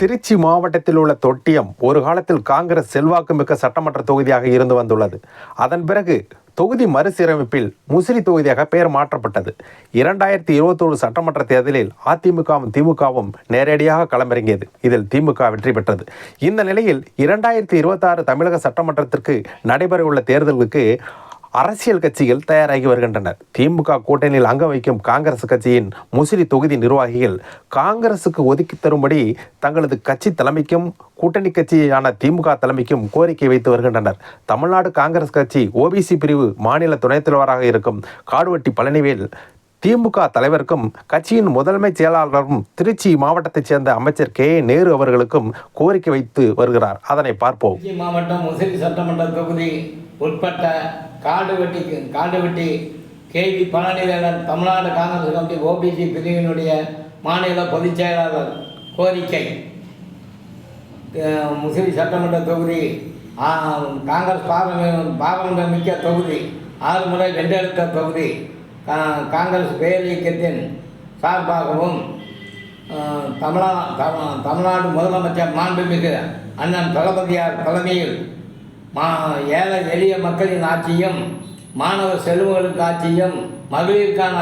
திருச்சி மாவட்டத்தில் உள்ள தொட்டியம் ஒரு காலத்தில் காங்கிரஸ் செல்வாக்குமிக்க சட்டமன்ற தொகுதியாக இருந்து வந்துள்ளது. அதன் பிறகு தொகுதி மறுசீரமைப்பில் முசிறி தொகுதியாக பெயர் மாற்றப்பட்டது. இரண்டாயிரத்தி இருபத்தோரு சட்டமன்ற தேர்தலில் அதிமுகவும் திமுகவும் நேரடியாக களமிறங்கியது. இதில் திமுக வெற்றி பெற்றது. இந்த நிலையில் இரண்டாயிரத்தி இருபத்தாறு தமிழக சட்டமன்றத்திற்கு நடைபெறவுள்ள தேர்தலுக்கு அரசியல் கட்சிகள் தயாராகி வருகின்றனர். திமுக கூட்டணியில் அங்க வைக்கும் காங்கிரஸ் கட்சியின் முசிறி தொகுதி நிர்வாகிகள் காங்கிரசுக்கு ஒதுக்கி தரும்படி தங்களது கட்சி தலைமைக்கும் கூட்டணி கட்சியான திமுக தலைமைக்கும் கோரிக்கை வைத்து வருகின்றனர். தமிழ்நாடு காங்கிரஸ் கட்சி ஓபிசி பிரிவு மாநில துணைத் தலைவராக இருக்கும் காடுவெட்டி பழனிவேல் திமுக தலைவருக்கும் கட்சியின் முதன்மை செயலாளரும் திருச்சி மாவட்டத்தைச் சேர்ந்த அமைச்சர் கே. நேரு அவர்களுக்கும் கோரிக்கை வைத்து வருகிறார். அதனை பார்ப்போம். மாவட்டம் சட்டமன்ற தொகுதி உட்பட்ட Kaduvetti Kaduvetti KV Palanivelan Tamil Nadu Congress committee OBC பிரிவினுடைய மாநில பொதுச் செயலாளர் கோரிக்கை. முசிறி சட்டமன்ற தொகுதி காங்கிரஸ் பாராளுமன்ற பாராளுமன்ற மிக்க தொகுதி ஆறு முறை வென்றெடுத்த தொகுதி கா- காங்கிரஸ் பேர் இயக்கத்தின் சார்பாகவும் தமிழா தமிழ்நாடு முதலமைச்சர் மாண்புமிகு அண்ணன் தளபதியார் தலைமையில் மா ஏழை எளிய மக்களின் ஆட்சியும் மாணவ செல்வங்களுக்கு ஆட்சியும் மகளிருக்கான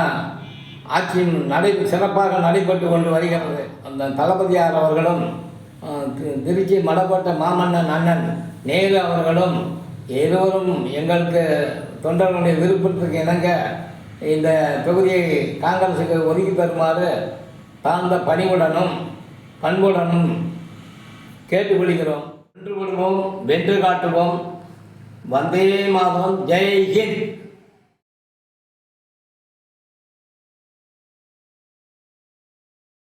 ஆட்சியும் நடை சிறப்பாக நடைபெற்று கொண்டு வருகிறது. அந்த தளபதியார் அவர்களும் தி- திருச்சி மடப்பட்ட மாமன்னன் அண்ணன் நேரு அவர்களும் இருவரும் எங்களுக்கு தொண்டர்களுடைய விருப்பத்துக்கு இணங்க இந்த தொகுதியை காங்கிரஸுக்கு ஒதுக்கி தருமாறு தாழ்ந்த பணிவுடனும் பண்புடனும் கேட்டுக்கொள்கிறோம். வென்று கொள்வோம் வென்று காட்டுவோம். வந்தே மாதம் ஜெய் ஹிந்த்.